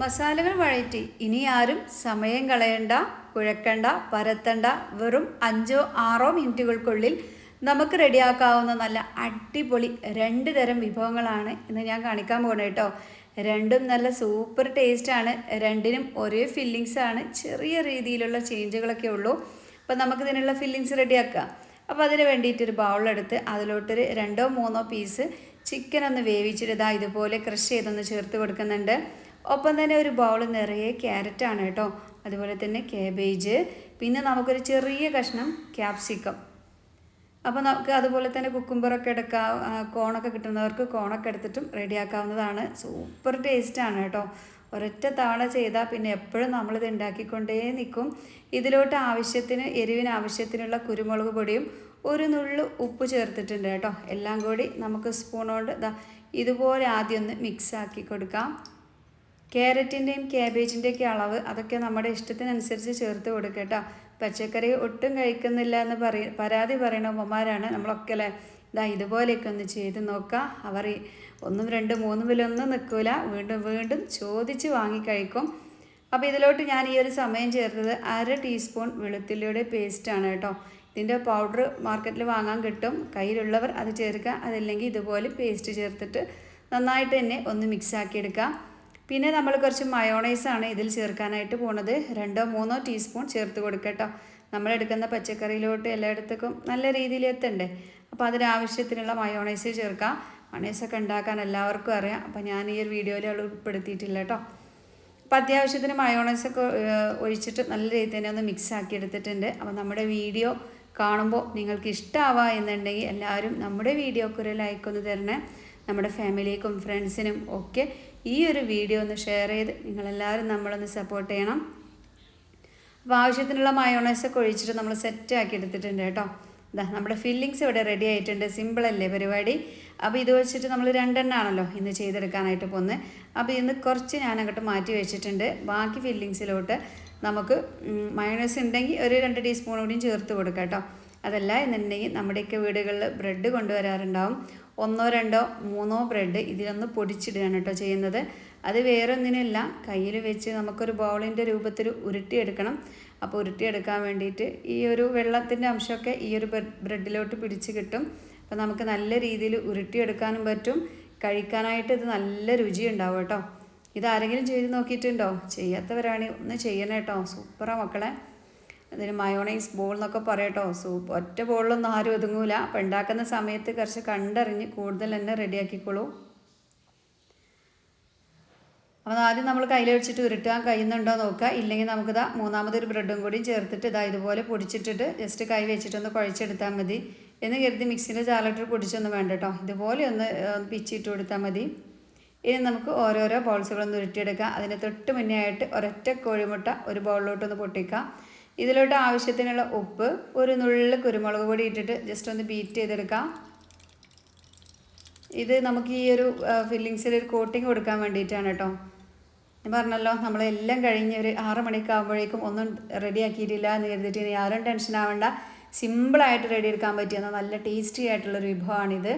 മസാലകൾ വഴറ്റി. ഇനി ആരും സമയം കളയണ്ട കുഴക്കണ്ട പരത്തണ്ട. വെറും അഞ്ചോ ആറോ മിനിറ്റുകൾക്കുള്ളിൽ നമുക്ക് റെഡിയാക്കാവുന്ന നല്ല അടിപൊളി രണ്ട് തരം വിഭവങ്ങളാണ് ഇന്ന് ഞാൻ കാണിക്കാൻ പോകുന്നത് കേട്ടോ രണ്ടും നല്ല സൂപ്പർ ടേസ്റ്റാണ് രണ്ടിനും ഒരേ ഫില്ലിങ്സ് ആണ്. ചെറിയ രീതിയിലുള്ള ചേഞ്ചുകളൊക്കെ ഉള്ളൂ. അപ്പോൾ നമുക്ക് ഇതിനുള്ള ഫില്ലിങ്സ് റെഡിയാക്കാം. അപ്പോൾ അതിന് വേണ്ടിയിട്ട് ഒരു ബൗളെടുത്ത് അതിലോട്ടൊരു രണ്ടോ മൂന്നോ പീസ് ചിക്കൻ ഒന്ന് വേവിച്ചിട്ട് ഇതാ ഇതുപോലെ ക്രഷ് ചെയ്തൊന്ന് ചേർത്ത് കൊടുക്കുന്നുണ്ട്. ഒപ്പം തന്നെ ഒരു ബൗൾ നിറയെ ക്യാരറ്റാണ് കേട്ടോ. അതുപോലെ തന്നെ കാബേജ് പിന്നെ നമുക്കൊരു ചെറിയ കഷ്ണം ക്യാപ്സിക്കം അപ്പോൾ നമുക്ക് അതുപോലെ തന്നെ കുക്കുംബറൊക്കെ എടുക്കാം കോണൊക്കെ കിട്ടുന്നവർക്ക് കോണൊക്കെ എടുത്തിട്ടും റെഡിയാക്കാവുന്നതാണ് സൂപ്പർ ടേസ്റ്റാണ് കേട്ടോ. ഒരൊറ്റ തവണ ചെയ്താൽ പിന്നെ എപ്പോഴും നമ്മളിത് ഉണ്ടാക്കിക്കൊണ്ടേ നിൽക്കും ഇതിലോട്ട് ആവശ്യത്തിന് എരിവിന് ആവശ്യത്തിനുള്ള കുരുമുളക് പൊടിയും ഒരു നുള്ളു ഉപ്പ് ചേർത്തിട്ടുണ്ട് കേട്ടോ. എല്ലാം കൂടി നമുക്ക് സ്പൂണുകൊണ്ട് ദാ ഇതുപോലെ ആദ്യം ഒന്ന് മിക്സ് ആക്കി കൊടുക്കാം. ക്യാരറ്റിന്റെയും ക്യാബേജിന്റെയൊക്കെ അളവ് അതൊക്കെ നമ്മുടെ ഇഷ്ടത്തിനനുസരിച്ച് ചേർത്ത് കൊടുക്കുക പച്ചക്കറി ഒട്ടും കഴിക്കുന്നില്ല എന്ന് പറയ പരാതി പറയുന്ന ഉമ്മമാരാണ് നമ്മളൊക്കെ അല്ലേ? ഇതാ ഇതുപോലെയൊക്കെ ഒന്ന് ചെയ്ത് നോക്കാം. അവർ ഒന്നും രണ്ടും മൂന്നും വിലൊന്നും നിൽക്കില്ല വീണ്ടും വീണ്ടും ചോദിച്ച് വാങ്ങി കഴിക്കും. അപ്പോൾ ഇതിലോട്ട് ഞാൻ ഈ ഒരു സമയം ചേർത്തത് അര ടീസ്പൂൺ വെളുത്തുള്ളിയുടെ പേസ്റ്റാണ് കേട്ടോ. ഇതിന്റെ പൗഡർ മാർക്കറ്റിൽ വാങ്ങാൻ കിട്ടും. കയ്യിലുള്ളവർ അത് ചേർക്കുക. അതല്ലെങ്കിൽ ഇതുപോലെ പേസ്റ്റ് ചേർത്തിട്ട് നന്നായിട്ട് തന്നെ ഒന്ന് മിക്സ് ആക്കിയെടുക്കാം പിന്നെ നമ്മൾ കുറച്ച് മയോണൈസാണ് ഇതിൽ ചേർക്കാനായിട്ട് പോണത്. രണ്ടോ മൂന്നോ ടീസ്പൂൺ ചേർത്ത് കൊടുക്കട്ടോ നമ്മൾ എടുക്കുന്ന പച്ചക്കറിയിലോട്ട് എല്ലായിടത്തേക്കും നല്ല രീതിയിൽ എത്തണ്ടേ? അപ്പോൾ അതിനാവശ്യത്തിനുള്ള മയോണൈസ് ചേർക്കാം. മയോണൈസൊക്കെ ഉണ്ടാക്കാൻ എല്ലാവർക്കും അറിയാം. അപ്പോൾ ഞാൻ ഈ ഒരു വീഡിയോയിൽ അവൾ ഉൾപ്പെടുത്തിയിട്ടില്ല കേട്ടോ അപ്പോൾ അത്യാവശ്യത്തിന് മയോണൈസൊക്കെ ഒഴിച്ചിട്ട് നല്ല രീതിയിൽ തന്നെ ഒന്ന് മിക്സ് ആക്കി എടുത്തിട്ടുണ്ട്. അപ്പോൾ നമ്മുടെ വീഡിയോ കാണുമ്പോൾ നിങ്ങൾക്ക് ഇഷ്ടമാവുക എന്നുണ്ടെങ്കിൽ എല്ലാവരും നമ്മുടെ വീഡിയോക്ക് ഒരു ലൈക്ക് ഒന്ന് തരണേ. നമ്മുടെ ഫാമിലിക്കും ഫ്രണ്ട്സിനും ഒക്കെ ഈ ഒരു വീഡിയോ ഒന്ന് ഷെയർ ചെയ്ത് നിങ്ങളെല്ലാവരും നമ്മളൊന്ന് സപ്പോർട്ട് ചെയ്യണം. അപ്പോൾ ആവശ്യത്തിനുള്ള മയോണൈസൊക്കെ ഒഴിച്ചിട്ട് നമ്മൾ സെറ്റ് ആക്കി എടുത്തിട്ടുണ്ട് കേട്ടോ. ഇതാ നമ്മുടെ ഫില്ലിങ്സ് ഇവിടെ റെഡി ആയിട്ടുണ്ട്. സിമ്പിളല്ലേ പരിപാടി? അപ്പോൾ ഇത് വെച്ചിട്ട് നമ്മൾ രണ്ടെണ്ണമാണല്ലോ ഇന്ന് ചെയ്തെടുക്കാനായിട്ട് പോകുന്നത് അപ്പോൾ ഇന്ന് കുറച്ച് ഞാൻ അങ്ങോട്ട് മാറ്റി വെച്ചിട്ടുണ്ട്. ബാക്കി ഫില്ലിങ്സിലോട്ട് നമുക്ക് മയോണൈസ് ഉണ്ടെങ്കിൽ ഒരു രണ്ട് ടീസ്പൂൺ കൂടിയും ചേർത്ത് കൊടുക്കാം കേട്ടോ. അതല്ല എന്നുണ്ടെങ്കിൽ നമ്മുടെയൊക്കെ വീടുകളിൽ ബ്രെഡ് കൊണ്ടുവരാറുണ്ടാവും. ഒന്നോ രണ്ടോ മൂന്നോ ബ്രെഡ് ഇതിലൊന്ന് പൊടിച്ചിടുകയാണ് കേട്ടോ ചെയ്യുന്നത്. അത് വേറെ ഒന്നിനല്ല കയ്യിൽ വെച്ച് നമുക്കൊരു ബൗളിന്റെ രൂപത്തിൽ ഉരുട്ടിയെടുക്കണം. അപ്പോൾ ഉരുട്ടിയെടുക്കാൻ വേണ്ടിയിട്ട് ഈ ഒരു വെള്ളത്തിന്റെ അംശമൊക്കെ ഈ ഒരു ബ്രെ- ബ്രെഡിലോട്ട് പിടിച്ച് കിട്ടും. അപ്പോൾ നമുക്ക് നല്ല രീതിയിൽ ഉരുട്ടിയെടുക്കാനും പറ്റും. കഴിക്കാനായിട്ട് ഇത് നല്ല രുചി ഉണ്ടാവും കേട്ടോ. ഇതാരെങ്കിലും ചെയ്ത് നോക്കിയിട്ടുണ്ടോ? ചെയ്യാത്തവരാണെങ്കിൽ ഒന്ന് ചെയ്യണം കേട്ടോ. സൂപ്പറാ മക്കളെ. അതിന് മയോണൈസ് ബോൾ എന്നൊക്കെ പറയട്ടോ സൂപ്പ് ഒറ്റ ബോളിലൊന്നും ആരും ഒതുങ്ങൂല. അപ്പം ഉണ്ടാക്കുന്ന സമയത്ത് കുറച്ച് കണ്ടറിഞ്ഞ് കൂടുതൽ തന്നെ റെഡിയാക്കിക്കോളൂ അപ്പോൾ ആദ്യം നമ്മൾ കയ്യിൽ വെച്ചിട്ട് ഉരുട്ടാൻ കഴിയുന്നുണ്ടോ നോക്കുക. ഇല്ലെങ്കിൽ നമുക്കിതാ മൂന്നാമതൊരു ബ്രെഡും കൂടി ചേർത്തിട്ട് ഇതാ ഇതുപോലെ പൊടിച്ചിട്ടിട്ട് ജസ്റ്റ് കൈ വെച്ചിട്ടൊന്ന് കുഴച്ചെടുത്താൽ മതി. എന്ന് കരുതി മിക്സിന്റെ ചാലിട്ട് പൊടിച്ചൊന്നും വേണ്ട കേട്ടോ ഇതുപോലെ ഒന്ന് പിച്ചിട്ട് കൊടുത്താൽ മതി. ഇനി നമുക്ക് ഓരോരോ ബോൾസുകളൊന്ന് ഉരുട്ടിയെടുക്കാം. അതിന് തൊട്ട് മുന്നേ ആയിട്ട് ഒരൊറ്റ കോഴിമുട്ട ഒരു ബോളിലോട്ടൊന്ന് പൊട്ടിക്കാം. ഇതിലോട്ട് ആവശ്യത്തിനുള്ള ഉപ്പ് ഒരു നുള്ളിൽ കുരുമുളക് പൊടി ഇട്ടിട്ട് ജസ്റ്റ് ഒന്ന് ബീറ്റ് ചെയ്തെടുക്കാം. ഇത് നമുക്ക് ഈ ഒരു ഫില്ലിങ്സിൽ ഒരു കോട്ടിങ് കൊടുക്കാൻ വേണ്ടിയിട്ടാണ് കേട്ടോ ഞാൻ പറഞ്ഞല്ലോ നമ്മളെല്ലാം കഴിഞ്ഞ് ഒരു ആറ് മണിക്ക് ആകുമ്പോഴേക്കും ഒന്നും റെഡി ആക്കിയിട്ടില്ല എന്ന് കരുതിയിട്ട് ഇനി ആരും ടെൻഷൻ ആവേണ്ട. സിമ്പിളായിട്ട് റെഡി എടുക്കാൻ പറ്റിയ നല്ല ടേസ്റ്റി ആയിട്ടുള്ളൊരു വിഭവമാണിത്.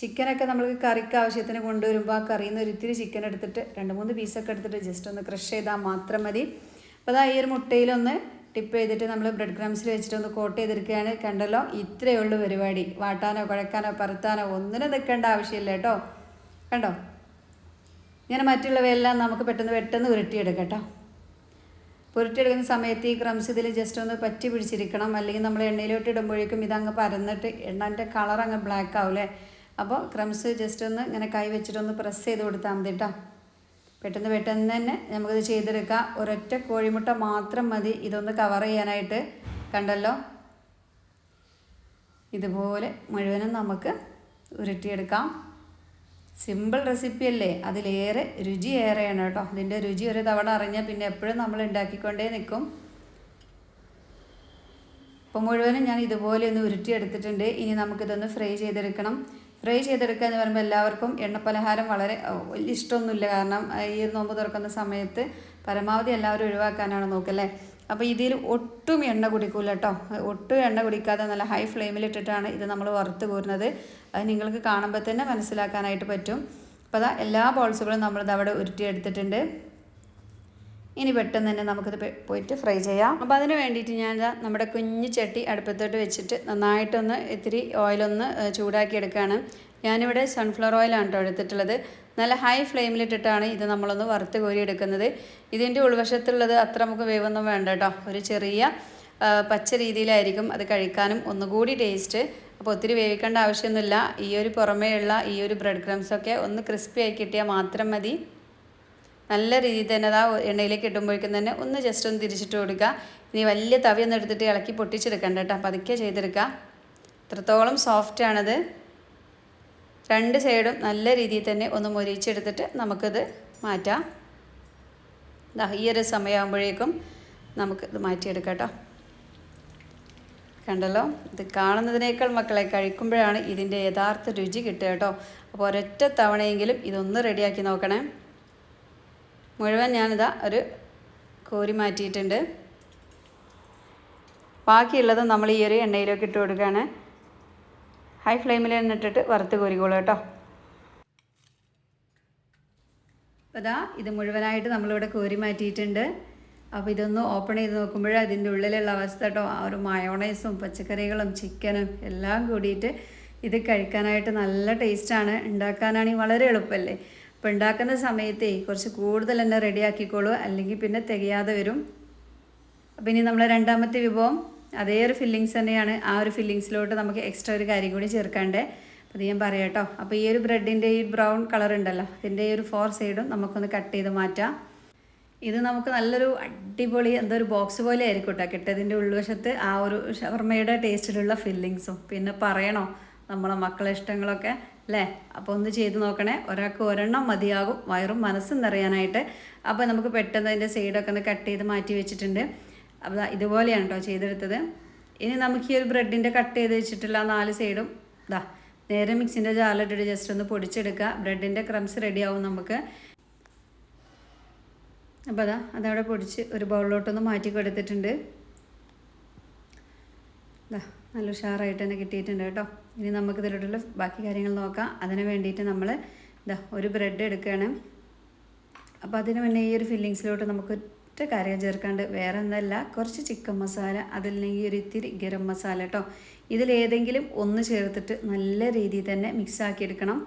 ചിക്കനൊക്കെ നമ്മൾക്ക് കറിക്ക് ആവശ്യത്തിന് കൊണ്ടുവരുമ്പോൾ ആ കറിയിൽ നിന്ന് ഒരിത്തിരി ചിക്കൻ എടുത്തിട്ട് രണ്ട് മൂന്ന് പീസൊക്കെ എടുത്തിട്ട് ജസ്റ്റ് ഒന്ന് ക്രഷ് ചെയ്താൽ മാത്രം മതി. അപ്പോൾ അതാ ഈ ഒരു മുട്ടയിലൊന്ന് ടിപ്പ് ചെയ്തിട്ട് നമ്മൾ ബ്രെഡ് ക്രംസിൽ വെച്ചിട്ട് ഒന്ന് കോട്ട് ചെയ്തെടുക്കുകയാണ്. കണ്ടല്ലോ? ഇത്രയേ ഉള്ളൂ പരിപാടി. വാട്ടാനോ കുഴക്കാനോ പറത്താനോ ഒന്നിനും നിൽക്കേണ്ട ആവശ്യമില്ല കേട്ടോ. കണ്ടോ? ഇങ്ങനെ മറ്റുള്ളവയെല്ലാം നമുക്ക് പെട്ടെന്ന് പെട്ടെന്ന് ഉരുട്ടിയെടുക്കാം കേട്ടോ പുരുട്ടിയെടുക്കുന്ന സമയത്ത് ഈ ക്രംസ് ഇതിൽ ജസ്റ്റ് ഒന്ന് പറ്റി പിടിച്ചിരിക്കണം. അല്ലെങ്കിൽ നമ്മൾ എണ്ണയിലോട്ട് ഇടുമ്പോഴേക്കും ഇതങ്ങ് പരന്നിട്ട് എണ്ണന്റെ കളർ അങ്ങ് ബ്ലാക്ക് ആവില്ലേ? അപ്പോൾ ക്രംസ് ജസ്റ്റ് ഒന്ന് ഇങ്ങനെ കൈ വെച്ചിട്ടൊന്ന് പ്രസ് ചെയ്ത് കൊടുത്താൽ മതി കേട്ടോ. പെട്ടെന്ന് പെട്ടെന്ന് തന്നെ നമുക്കിത് ചെയ്തെടുക്കാം. ഒരൊറ്റ കോഴിമുട്ട മാത്രം മതി. ഇതൊന്ന് കവർ ചെയ്യാനായിട്ട്. കണ്ടല്ലോ? ഇതുപോലെ മുഴുവനും നമുക്ക് ഉരുട്ടിയെടുക്കാം. സിമ്പിൾ റെസിപ്പി അല്ലേ? അതിലേറെ രുചി ഏറെയാണ് കേട്ടോ. ഇതിന്റെ രുചി ഒരു തവണ അറിഞ്ഞാൽ പിന്നെ എപ്പോഴും നമ്മൾ ഉണ്ടാക്കിക്കൊണ്ടേ നിൽക്കും. അപ്പോൾ മുഴുവനും ഞാൻ ഇതുപോലെ ഒന്ന് ഉരുട്ടിയെടുത്തിട്ടുണ്ട്. ഇനി നമുക്കിതൊന്ന് ഫ്രൈ ചെയ്തെടുക്കണം. ഫ്രൈ ചെയ്തെടുക്കുക എന്ന് പറയുമ്പോൾ എല്ലാവർക്കും എണ്ണപ്പലഹാരം വളരെ വലിയ ഇഷ്ടമൊന്നുമില്ല. കാരണം ഈ നോമ്പ് തുറക്കുന്ന സമയത്ത് പരമാവധി എല്ലാവരും ഒഴിവാക്കാനാണ് നോക്കല്ലേ അപ്പോൾ ഇതിൽ ഒട്ടും എണ്ണ കുടിക്കൂല കേട്ടോ. ഒട്ടും എണ്ണ കുടിക്കാതെ നല്ല ഹൈ ഫ്ലെയിമിൽ ഇട്ടിട്ടാണ് ഇത് നമ്മൾ വറുത്ത് കോരുന്നത്. അത് നിങ്ങൾക്ക് കാണുമ്പോൾ തന്നെ മനസ്സിലാക്കാനായിട്ട് പറ്റും. അപ്പോൾ അതാ എല്ലാ ബോൾസുകളും നമ്മളിത് അവിടെ ഉരുട്ടിയെടുത്തിട്ടുണ്ട്. ഇനി പെട്ടെന്ന് തന്നെ നമുക്കിത് പോയിട്ട് ഫ്രൈ ചെയ്യാം. അപ്പോൾ അതിന് വേണ്ടിയിട്ട് ഞാൻ നമ്മുടെ കുഞ്ഞു ചട്ടി അടുപ്പത്തോട്ട് വെച്ചിട്ട് നന്നായിട്ടൊന്ന് ഇത്തിരി ഓയിലൊന്ന് ചൂടാക്കി എടുക്കുകയാണ് ഞാനിവിടെ സൺഫ്ലവർ ഓയിലാണ് കേട്ടോ എടുത്തിട്ടുള്ളത്. നല്ല ഹൈ ഫ്ലെയിമിലിട്ടിട്ടാണ് ഇത് നമ്മളൊന്ന് വറുത്ത് കോരി എടുക്കുന്നത് ഇതിന്റെ ഉൾവശത്തുള്ളത് അത്ര നമുക്ക് വേവൊന്നും വേണ്ട കേട്ടോ ഒരു ചെറിയ പച്ച രീതിയിലായിരിക്കും അത് കഴിക്കാനും ഒന്നുകൂടി ടേസ്റ്റ് അപ്പോൾ ഒത്തിരി വേവിക്കേണ്ട ആവശ്യമൊന്നുമില്ല. ഈ ഒരു പുറമേയുള്ള ഈ ഒരു ബ്രെഡ് ക്രംസൊക്കെ ഒന്ന് ക്രിസ്പി ആയി കിട്ടിയാൽ മാത്രം മതി. നല്ല രീതിയിൽ തന്നെ അത് ആ എണ്ണയിലേക്ക് ഇടുമ്പോഴേക്കും തന്നെ ഒന്ന് ജസ്റ്റ് ഒന്ന് തിരിച്ചിട്ട് കൊടുക്കുക. ഇനി വലിയ തവിയൊന്നും എടുത്തിട്ട് ഇളക്കി പൊട്ടിച്ചെടുക്കണ്ട കേട്ടോ. പതുക്കെ ചെയ്തെടുക്കുക. ഇത്രത്തോളം സോഫ്റ്റാണത് രണ്ട് സൈഡും നല്ല രീതിയിൽ തന്നെ ഒന്ന് മൊരിച്ചെടുത്തിട്ട് നമുക്കിത് മാറ്റാം. ഈ ഒരു സമയമാകുമ്പോഴേക്കും നമുക്ക് ഇത് മാറ്റിയെടുക്കാം കേട്ടോ. കണ്ടല്ലോ? ഇത് കാണുന്നതിനേക്കാൾ മക്കളെ കഴിക്കുമ്പോഴാണ് ഇതിന്റെ യഥാർത്ഥ രുചി കിട്ടുക കേട്ടോ. അപ്പോൾ ഒരൊറ്റ തവണയെങ്കിലും ഇതൊന്ന് റെഡിയാക്കി നോക്കണേ. മുഴുവൻ ഞാനിതാ ഒരു കോരി മാറ്റിയിട്ടുണ്ട്. ബാക്കിയുള്ളത് നമ്മൾ ഈ ഒരു എണ്ണയിലേക്ക് ഇട്ട് കൊടുക്കുകയാണ്. ഹൈ ഫ്ലെയിമിൽ തന്നെ ഇട്ടിട്ട് വറുത്ത് കോരിക്കോളൂ കേട്ടോ. ഇതാ ഇത് മുഴുവനായിട്ട് നമ്മളിവിടെ കോരി മാറ്റിയിട്ടുണ്ട്. അപ്പോൾ ഇതൊന്ന് ഓപ്പൺ ചെയ്ത് നോക്കുമ്പോൾ അതിന്റെ ഉള്ളിലുള്ള അവസ്ഥ കേട്ടോ. ആ ഒരു മയോണൈസും പച്ചക്കറികളും ചിക്കനും എല്ലാം കൂടിയിട്ട് ഇത് കഴിക്കാനായിട്ട് നല്ല ടേസ്റ്റാണ് ഉണ്ടാക്കാനാണെങ്കിൽ വളരെ എളുപ്പമല്ലേ? അപ്പോൾ ഉണ്ടാക്കുന്ന സമയത്തേ കുറച്ച് കൂടുതൽ തന്നെ റെഡിയാക്കിക്കോളൂ. അല്ലെങ്കിൽ പിന്നെ തികയാതെ വരും. അപ്പോൾ ഇനി നമ്മൾ രണ്ടാമത്തെ വിഭവം അതേ ഒരു ഫില്ലിങ്സ് തന്നെയാണ്. ആ ഒരു ഫില്ലിങ്സിലോട്ട് നമുക്ക് എക്സ്ട്രാ ഒരു കാര്യം കൂടി ചേർക്കാണ്ടേ. അപ്പോൾ ഞാൻ പറയാം കേട്ടോ അപ്പോൾ ഈ ഒരു ബ്രെഡിന്റെ ഈ ബ്രൗൺ കളർ ഉണ്ടല്ലോ ഇതിന്റെ ഈ ഒരു ഫോർ സൈഡും നമുക്കൊന്ന് കട്ട് ചെയ്ത് മാറ്റാം. ഇത് നമുക്ക് നല്ലൊരു അടിപൊളി എന്തോ ഒരു ബോക്സ് പോലെ ആയിരിക്കും കേട്ടോ കിട്ടതിന്റെ ഉൾവശത്ത് ആ ഒരു ഷവർമയുടെ ടേസ്റ്റിലുള്ള ഫില്ലിങ്സും പിന്നെ പറയണോ? നമ്മളെ മക്കളെ ഇഷ്ടങ്ങളൊക്കെ അല്ലേ? അപ്പോൾ ഒന്ന് ചെയ്ത് നോക്കണേ. ഒരാൾക്ക് ഒരെണ്ണം മതിയാകും. വയറും മനസ്സും നിറയാനായിട്ട്. അപ്പോൾ നമുക്ക് പെട്ടെന്ന് അതിന്റെ സൈഡൊക്കെ ഒന്ന് കട്ട് ചെയ്ത് മാറ്റി വെച്ചിട്ടുണ്ട്. അപ്പോൾ ഇതുപോലെയാണ് കേട്ടോ ചെയ്തെടുത്തത്. ഇനി നമുക്ക് ഈ ഒരു ബ്രെഡിന്റെ കട്ട് ചെയ്ത് വെച്ചിട്ടുള്ള നാല് സൈഡും ഇതാ നേരെ മിക്സിന്റെ ജാറിലിട്ടിട്ട് ജസ്റ്റ് ഒന്ന് പൊടിച്ചെടുക്കുക. ബ്രെഡിന്റെ ക്രംസ് റെഡിയാവും നമുക്ക്. അപ്പോൾ അതാ അതവിടെ പൊടിച്ച് ഒരു ബൗളിലോട്ടൊന്ന് മാറ്റി കൊടുത്തിട്ടുണ്ട്. ദാ നല്ല ഉഷാറായിട്ട് തന്നെ കിട്ടിയിട്ടുണ്ട് കേട്ടോ. ഇനി നമുക്ക് ഇതിലോട്ടുള്ള ബാക്കി കാര്യങ്ങൾ നോക്കാം. അതിന് വേണ്ടിയിട്ട് നമ്മൾ ഇതാ ഒരു ബ്രെഡ് എടുക്കുകയാണ്. അപ്പോൾ അതിന് മുന്നേ ഈ ഒരു ഫില്ലിങ്സിലോട്ട് നമുക്ക് ഒറ്റ കാര്യം ചേർക്കാണ്ട് വേറെ എന്തല്ല കുറച്ച് ചിക്കൻ മസാല അതില്ലെങ്കിൽ ഒരു ഇത്തിരി ഗരം മസാല കേട്ടോ. ഇതിലേതെങ്കിലും ഒന്ന് ചേർത്തിട്ട് നല്ല രീതിയിൽ തന്നെ മിക്സ് ആക്കി എടുക്കണം.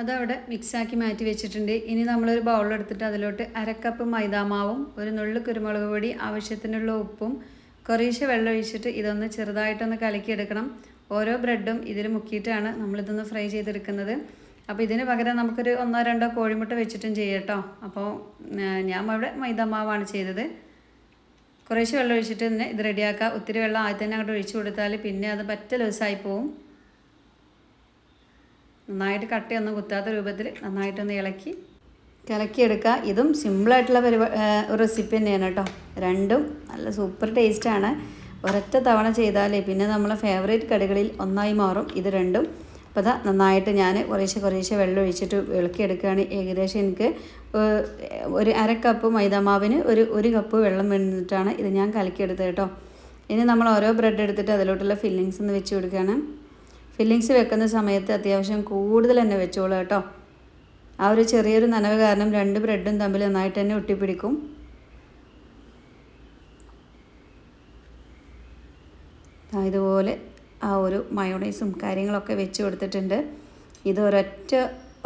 അതവിടെ മിക്സാക്കി മാറ്റി വെച്ചിട്ടുണ്ട്. ഇനി നമ്മളൊരു ബൗളെടുത്തിട്ട് അതിലോട്ട് അരക്കപ്പ് മൈദാമാവും ഒരു നുള്ളു കുരുമുളക് പൊടി ആവശ്യത്തിനുള്ള ഉപ്പും കുറേശ്ശെ വെള്ളം ഒഴിച്ചിട്ട് ഇതൊന്ന് ചെറുതായിട്ടൊന്ന് കലക്കിയെടുക്കണം. ഓരോ ബ്രെഡും ഇതിൽ മുക്കിയിട്ടാണ് നമ്മളിതൊന്ന് ഫ്രൈ ചെയ്തെടുക്കുന്നത്. അപ്പോൾ ഇതിന് പകരം നമുക്കൊരു ഒന്നോ രണ്ടോ കോഴിമുട്ട വെച്ചിട്ടും ചെയ്യാം കേട്ടോ അപ്പോൾ ഞാൻ അവിടെ മൈദമാവാണ് ചെയ്തത്. കുറേശ്ശെ വെള്ളം ഒഴിച്ചിട്ട് തന്നെ ഇത് റെഡിയാക്കുക ഒത്തിരി വെള്ളം ആദ്യം തന്നെ അങ്ങോട്ട് ഒഴിച്ചു കൊടുത്താൽ പിന്നെ അത് പറ്റ ലൂസായി പോവും. നന്നായിട്ട് കട്ടയൊന്നും കുത്താത്ത രൂപത്തിൽ നന്നായിട്ടൊന്ന് ഇളക്കി കലക്കിയെടുക്കുക. ഇതും സിമ്പിളായിട്ടുള്ള പരിപാ റെസിപ്പി തന്നെയാണ് കേട്ടോ. രണ്ടും നല്ല സൂപ്പർ ടേസ്റ്റാണ് ഒരൊറ്റ തവണ ചെയ്താലേ പിന്നെ നമ്മളെ ഫേവറേറ്റ് കടികളിൽ ഒന്നായി മാറും. ഇത് രണ്ടും. അപ്പോൾ അതാ നന്നായിട്ട് ഞാൻ കുറേശ്ശെ കുറേശ്ശെ വെള്ളം ഒഴിച്ചിട്ട് വിളക്കിയെടുക്കുകയാണ് ഏകദേശം എനിക്ക് ഒരു അര കപ്പ് മൈദാമാവിന് ഒരു ഒരു കപ്പ് വെള്ളം വേണ്ടിയിട്ടാണ് ഇത് ഞാൻ കലക്കിയെടുത്തത് കേട്ടോ. ഇനി നമ്മൾ ഓരോ ബ്രെഡ് എടുത്തിട്ട് അതിലോട്ടുള്ള ഫില്ലിങ്സ് ഒന്ന് വെച്ച് കൊടുക്കുകയാണ്. ഫില്ലിങ്സ് വെക്കുന്ന സമയത്ത് അത്യാവശ്യം കൂടുതൽ തന്നെ വെച്ചോളൂ കേട്ടോ. ആ ഒരു ചെറിയൊരു നനവ് കാരണം രണ്ട് ബ്രെഡും തമ്മിൽ നന്നായിട്ട് തന്നെ ഒട്ടിപ്പിടിക്കും. ഇതുപോലെ ആ ഒരു മയോണൈസും കാര്യങ്ങളൊക്കെ വെച്ച് കൊടുത്തിട്ടുണ്ട്. ഇത് ഒരൊറ്റ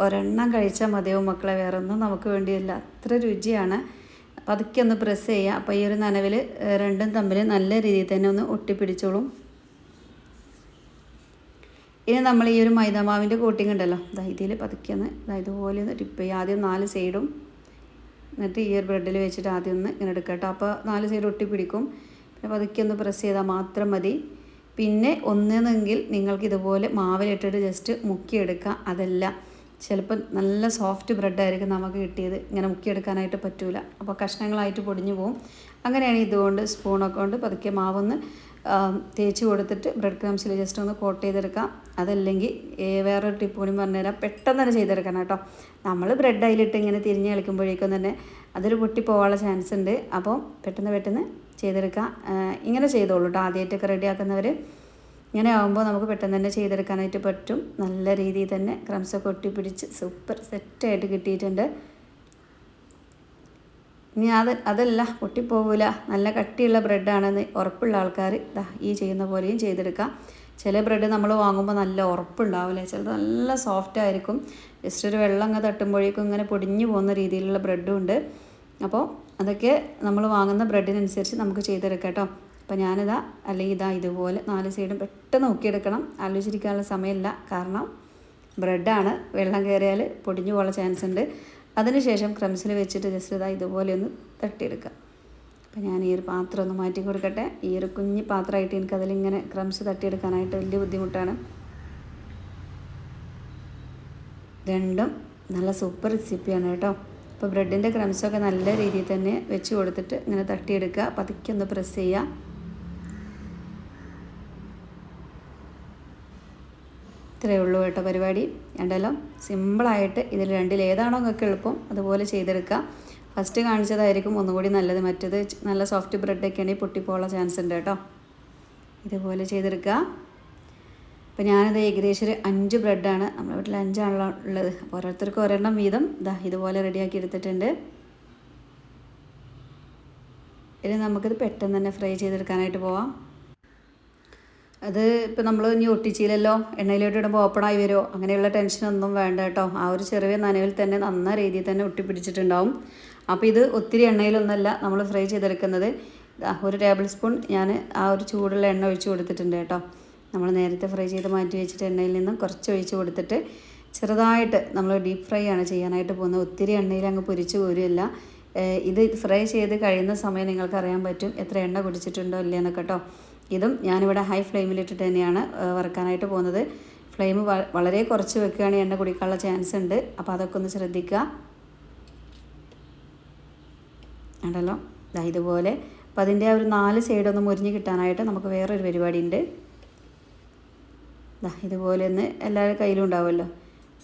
ഒരെണ്ണം കഴിച്ചാൽ മതിയാവും മക്കളെ വേറെ ഒന്നും നമുക്ക് വേണ്ടിയില്ല. അത്ര രുചിയാണ്. പതുക്കെ ഒന്ന് പ്രസ് ചെയ്യുക. അപ്പോൾ ഈ ഒരു നനവിൽ രണ്ടും തമ്മിൽ നല്ല രീതിയിൽ തന്നെ ഒന്ന് ഒട്ടിപ്പിടിച്ചോളും. ഇനി നമ്മൾ ഈ ഒരു മൈദാമാവിന്റെ കോട്ടിങ് ഉണ്ടല്ലോ. പതുക്കെ ഒന്ന് ദാ ഇതുപോലെ ഒന്ന് ടിപ്പ് ചെയ്യുക. ആദ്യം നാല് സൈഡും എന്നിട്ട് ഈ ഒരു ബ്രെഡിൽ വെച്ചിട്ട് ആദ്യം ഒന്ന് ഇങ്ങനെ എടുക്കുക കേട്ടോ. അപ്പോൾ നാല് സൈഡ് ഒട്ടിപ്പിടിക്കും. പിന്നെ പതുക്കെ ഒന്ന് പ്രസ് ചെയ്താൽ മാത്രം മതി. പിന്നെ ഒന്നെന്നെങ്കിൽ നിങ്ങൾക്ക് ഇതുപോലെ മാവിലിട്ടിട്ട് ജസ്റ്റ് മുക്കിയെടുക്കുക. അതല്ല ചിലപ്പോൾ നല്ല സോഫ്റ്റ് ബ്രെഡായിരിക്കും നമുക്ക് കിട്ടിയത്. ഇങ്ങനെ മുക്കിയെടുക്കാനായിട്ട് പറ്റൂല. അപ്പോൾ കഷ്ണങ്ങളായിട്ട് പൊടിഞ്ഞു പോകും അങ്ങനെയാണ് ഇതുകൊണ്ട് സ്പൂണൊക്കെ കൊണ്ട് പതുക്കെ മാവൊന്ന് തേച്ച് കൊടുത്തിട്ട് ബ്രെഡ് ക്രംസിൽ ജസ്റ്റ് ഒന്ന് കോട്ട് ചെയ്തെടുക്കാം. അതല്ലെങ്കിൽ വേറൊരു ടിപ്പ് കൂടി പറഞ്ഞുതരാം. പെട്ടെന്ന് തന്നെ ചെയ്തെടുക്കണം കേട്ടോ. നമ്മൾ ബ്രെഡ് അതിലിട്ട് ഇങ്ങനെ തിരിഞ്ഞ് കളിക്കുമ്പോഴേക്കും തന്നെ അതൊരു പൊട്ടി പോകാനുള്ള ചാൻസ് ഉണ്ട്. അപ്പോൾ പെട്ടെന്ന് പെട്ടെന്ന് ചെയ്തെടുക്കാം. ഇങ്ങനെ ചെയ്തോളൂ കേട്ടോ ആദ്യമായിട്ടൊക്കെ റെഡിയാക്കുന്നവർ ഇങ്ങനെ ആകുമ്പോൾ നമുക്ക് പെട്ടെന്ന് തന്നെ ചെയ്തെടുക്കാനായിട്ട് പറ്റും. നല്ല രീതിയിൽ തന്നെ ക്രംസൊക്കെ ഒട്ടിപ്പിടിച്ച് സൂപ്പർ സെറ്റായിട്ട് കിട്ടിയിട്ടുണ്ട്. ഇനി അത് അതല്ല പൊട്ടിപ്പോകില്ല നല്ല കട്ടിയുള്ള ബ്രെഡാണെന്ന് ഉറപ്പുള്ള ആൾക്കാർ ഇതാ ഈ ചെയ്യുന്ന പോലെയും ചെയ്തെടുക്കാം. ചില ബ്രെഡ് നമ്മൾ വാങ്ങുമ്പോൾ നല്ല ഉറപ്പുണ്ടാവില്ല ചിലത് നല്ല സോഫ്റ്റ് ആയിരിക്കും. ജസ്റ്റ് ഒരു വെള്ളം അങ്ങ് തട്ടുമ്പോഴേക്കും ഇങ്ങനെ പൊടിഞ്ഞു പോകുന്ന രീതിയിലുള്ള ബ്രെഡും ഉണ്ട്. അപ്പോൾ അതൊക്കെ നമ്മൾ വാങ്ങുന്ന ബ്രെഡിനനുസരിച്ച് നമുക്ക് ചെയ്തെടുക്കാം കേട്ടോ. അപ്പോൾ ഞാനിതാ അല്ലെങ്കിൽ ഇതാ ഇതുപോലെ നാല് സൈഡും പെട്ടെന്ന് നോക്കിയെടുക്കണം. ആലോചിച്ചിരിക്കാനുള്ള സമയമില്ല. കാരണം ബ്രെഡാണ് വെള്ളം കയറിയാൽ പൊടിഞ്ഞു പോകാനുള്ള ചാൻസ് ഉണ്ട്. അതിനുശേഷം ക്രംസിൽ വെച്ചിട്ട് ജസ്റ്റ് ഇതാ ഇതുപോലെ ഒന്ന് തട്ടിയെടുക്കുക. അപ്പോൾ ഞാൻ ഈ ഒരു പാത്രം ഒന്ന് മാറ്റി കൊടുക്കട്ടെ. ഈ ഒരു കുഞ്ഞ് പാത്രമായിട്ട് എനിക്കതിലിങ്ങനെ ക്രംസ് തട്ടിയെടുക്കാനായിട്ട് വലിയ ബുദ്ധിമുട്ടാണ്. രണ്ടും നല്ല സൂപ്പർ റെസിപ്പിയാണ് കേട്ടോ. അപ്പോൾ ബ്രെഡിന്റെ ക്രംസൊക്കെ നല്ല രീതിയിൽ തന്നെ വെച്ച് കൊടുത്തിട്ട് ഇങ്ങനെ തട്ടിയെടുക്കുക. പതുക്കെ ഒന്ന് പ്രസ് ചെയ്യുക. ഇത്രയേ ഉള്ളൂ കേട്ടോ പരിപാടി. രണ്ടല്ലോ സിമ്പിളായിട്ട് ഇതിൽ രണ്ടിൽ ഏതാണോ നിങ്ങൾക്ക് എളുപ്പം അതുപോലെ ചെയ്തെടുക്കുക. ഫസ്റ്റ് കാണിച്ചതായിരിക്കും ഒന്നുകൂടി നല്ലത്. മറ്റേത് നല്ല സോഫ്റ്റ് ബ്രെഡൊക്കെ ആണെങ്കിൽ പൊട്ടിപ്പോകാനുള്ള ചാൻസ് ഉണ്ട് കേട്ടോ. ഇതുപോലെ ചെയ്തെടുക്കുക. അപ്പോൾ ഞാനിത് ഏകദേശം ഒരു അഞ്ച് ബ്രെഡാണ് നമ്മുടെ വീട്ടിൽ അഞ്ചാണല്ലോ ഉള്ളത്. അപ്പോൾ ഓരോരുത്തർക്കും ഒരെണ്ണം വീതം. ഇതാ ഇതുപോലെ റെഡിയാക്കി എടുത്തിട്ടുണ്ട്. ഇനി നമുക്കിത് പെട്ടെന്ന് തന്നെ ഫ്രൈ ചെയ്തെടുക്കാനായിട്ട് പോവാം. അത് ഇപ്പോൾ നമ്മൾ ഇനി ഒട്ടിച്ചില്ലല്ലോ എണ്ണയിലോട്ട് ഇടുമ്പോൾ ഓപ്പൺ ആയി വരുമോ? അങ്ങനെയുള്ള ടെൻഷനൊന്നും വേണ്ട കേട്ടോ. ആ ഒരു ചെറിയ നനവിൽ തന്നെ നന്ന രീതിയിൽ തന്നെ ഒട്ടിപ്പിടിച്ചിട്ടുണ്ടാവും. അപ്പോൾ ഇത് ഒത്തിരി എണ്ണയിലൊന്നല്ല നമ്മൾ ഫ്രൈ ചെയ്തെടുക്കുന്നത്. ഒരു ടേബിൾ സ്പൂൺ ഞാൻ ആ ഒരു ചൂടുള്ള എണ്ണ ഒഴിച്ച് കൊടുത്തിട്ടുണ്ട് കേട്ടോ. നമ്മൾ നേരത്തെ ഫ്രൈ ചെയ്ത് മാറ്റി വെച്ചിട്ട് എണ്ണയിൽ നിന്നും കുറച്ച് ഒഴിച്ച് കൊടുത്തിട്ട് ചെറുതായിട്ട് നമ്മൾ ഡീപ്പ് ഫ്രൈ ആണ് ചെയ്യാനായിട്ട് പോകുന്നത്. ഒത്തിരി എണ്ണയിൽ അങ്ങ് പൊരിച്ച് പോരുമല്ല ഇത് ഫ്രൈ ചെയ്ത് കഴിയുന്ന സമയം നിങ്ങൾക്ക് അറിയാൻ പറ്റും എത്ര എണ്ണ കുടിച്ചിട്ടുണ്ടോ ഇല്ലയെന്നൊക്കെ കേട്ടോ. ഇതും ഞാനിവിടെ ഹൈ ഫ്ലെയിമിലിട്ടിട്ട് തന്നെയാണ് വറുക്കാനായിട്ട് പോകുന്നത്. ഫ്ലെയിം വളരെ കുറച്ച് വെക്കുകയാണെങ്കിൽ എണ്ണ കുടിക്കാനുള്ള ചാൻസ് ഉണ്ട്. അപ്പോൾ അതൊക്കെ ഒന്ന് ശ്രദ്ധിക്കുക. ഉണ്ടല്ലോ ഇതാ ഇതുപോലെ. അപ്പോൾ അതിന്റെ ആ ഒരു നാല് സൈഡൊന്ന് മുരിഞ്ഞ് കിട്ടാനായിട്ട് നമുക്ക് വേറൊരു പരിപാടി ഉണ്ട് ഇതാ ഇതുപോലെ ഒന്ന് എല്ലാവരുടെ കയ്യിലും ഉണ്ടാവുമല്ലോ.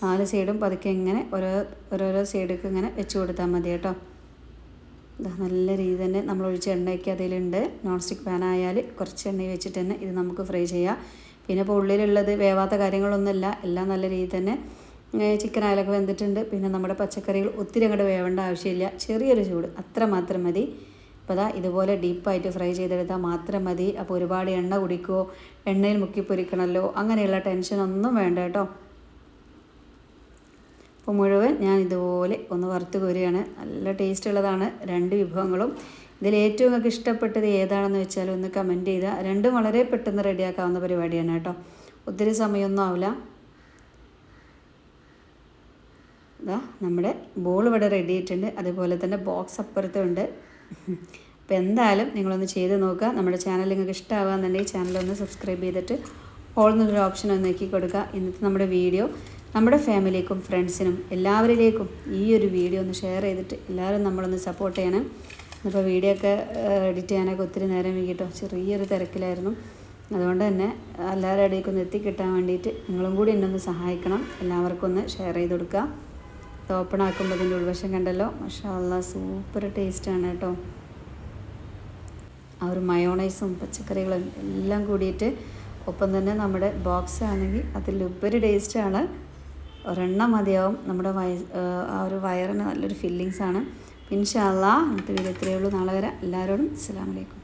നാല് സൈഡും പതുക്കെ ഇങ്ങനെ ഓരോ ഓരോരോ സൈഡൊക്കെ ഇങ്ങനെ വെച്ച് കൊടുത്താൽ മതി കേട്ടോ. നല്ല രീതി തന്നെ നമ്മൾ ഒഴിച്ച എണ്ണയൊക്കെ അതിലുണ്ട്. നോൺ സ്റ്റിക്ക് പാൻ ആയാൽ കുറച്ച് എണ്ണ വെച്ചിട്ട് തന്നെ ഇത് നമുക്ക് ഫ്രൈ ചെയ്യാം. പിന്നെ ഇപ്പോൾ ഉള്ളിലുള്ളത് വേവാത്ത കാര്യങ്ങളൊന്നുമില്ല. എല്ലാം നല്ല രീതിയിൽ തന്നെ ചിക്കൻ ആയാലൊക്കെ വെന്തിട്ടുണ്ട്. പിന്നെ നമ്മുടെ പച്ചക്കറികൾ ഒത്തിരി അങ്ങോട്ട് വേവേണ്ട ആവശ്യമില്ല. ചെറിയൊരു ചൂട് അത്ര മാത്രം മതി. അപ്പോൾ അതാ ഇതുപോലെ ഡീപ്പായിട്ട് ഫ്രൈ ചെയ്തെടുത്താൽ മാത്രം മതി. അപ്പോൾ ഒരുപാട് എണ്ണ കുടിക്കുമോ എണ്ണയിൽ മുക്കി പൊരിക്കണമല്ലോ അങ്ങനെയുള്ള ടെൻഷനൊന്നും വേണ്ട കേട്ടോ. അപ്പോൾ മുഴുവൻ ഞാൻ ഇതുപോലെ ഒന്ന് വറുത്ത് കോരുകയാണ്. നല്ല ടേസ്റ്റ് ഉള്ളതാണ്. രണ്ട് വിഭവങ്ങളും. ഇതിൽ ഏറ്റവും നിങ്ങൾക്ക് ഇഷ്ടപ്പെട്ടത് ഏതാണെന്ന് വെച്ചാൽ ഒന്ന് കമന്റ് ചെയ്താൽ രണ്ടും വളരെ പെട്ടെന്ന് റെഡിയാക്കാവുന്ന പരിപാടിയാണ് കേട്ടോ. ഒത്തിരി സമയമൊന്നും ആവില്ല. ഇതാ നമ്മുടെ ബോൾ ഇവിടെ റെഡി ആയിട്ടുണ്ട്. അതുപോലെ തന്നെ ബോക്സ് അപ്പുറത്തുണ്ട് അപ്പോൾ എന്തായാലും നിങ്ങളൊന്ന് ചെയ്ത് നോക്കുക. നമ്മുടെ ചാനൽ നിങ്ങൾക്ക് ഇഷ്ടമാകുന്നുണ്ടെങ്കിൽ ചാനലൊന്ന് സബ്സ്ക്രൈബ് ചെയ്തിട്ട് ഓൾ എന്നൊരു ഓപ്ഷൻ ഒന്ന് നോക്കി കൊടുക്കുക. ഇന്നത്തെ നമ്മുടെ വീഡിയോ നമ്മുടെ ഫാമിലിക്കും ഫ്രണ്ട്സിനും എല്ലാവരിലേക്കും ഈ ഒരു വീഡിയോ ഒന്ന് ഷെയർ ചെയ്തിട്ട് എല്ലാവരും നമ്മളൊന്ന് സപ്പോർട്ട് ചെയ്യണം. ഇപ്പോൾ വീഡിയോ ഒക്കെ എഡിറ്റ് ചെയ്യാനൊക്കെ ഒത്തിരി നേരം വീട്ടോ ചെറിയൊരു തിരക്കിലായിരുന്നു. അതുകൊണ്ട് തന്നെ എല്ലാവരുടെ ഇടയ്ക്ക് ഒന്ന് എത്തിക്കിട്ടാൻ വേണ്ടിയിട്ട് നിങ്ങളും കൂടി എന്നെ ഒന്ന് സഹായിക്കണം. എല്ലാവർക്കും ഒന്ന് ഷെയർ ചെയ്ത് കൊടുക്കുക. ഇത് ഓപ്പൺ ആക്കുമ്പോൾ ഇതിന്റെ ഉൾവശം കണ്ടല്ലോ. മഷാല്ല സൂപ്പർ ടേസ്റ്റാണ് കേട്ടോ. ആ ഒരു മയോണൈസും പച്ചക്കറികളും എല്ലാം കൂടിയിട്ട് ഒപ്പം തന്നെ നമ്മുടെ ബോക്സ് ആണെങ്കിൽ അതിലുപരി ടേസ്റ്റാണ് ഒരെണ്ണം മതിയാവും. നമ്മുടെ വയ ആ ഒരു വയറിന് നല്ലൊരു ഫില്ലിങ്സാണ് ആണ്. ഇൻഷാല്ലാ ഇന്നത്തെ വീഡിയോ ഇത്രയേ ഉള്ളൂ. നാളെ വരെ. എല്ലാവരോടും അസ്സാം വലൈക്കും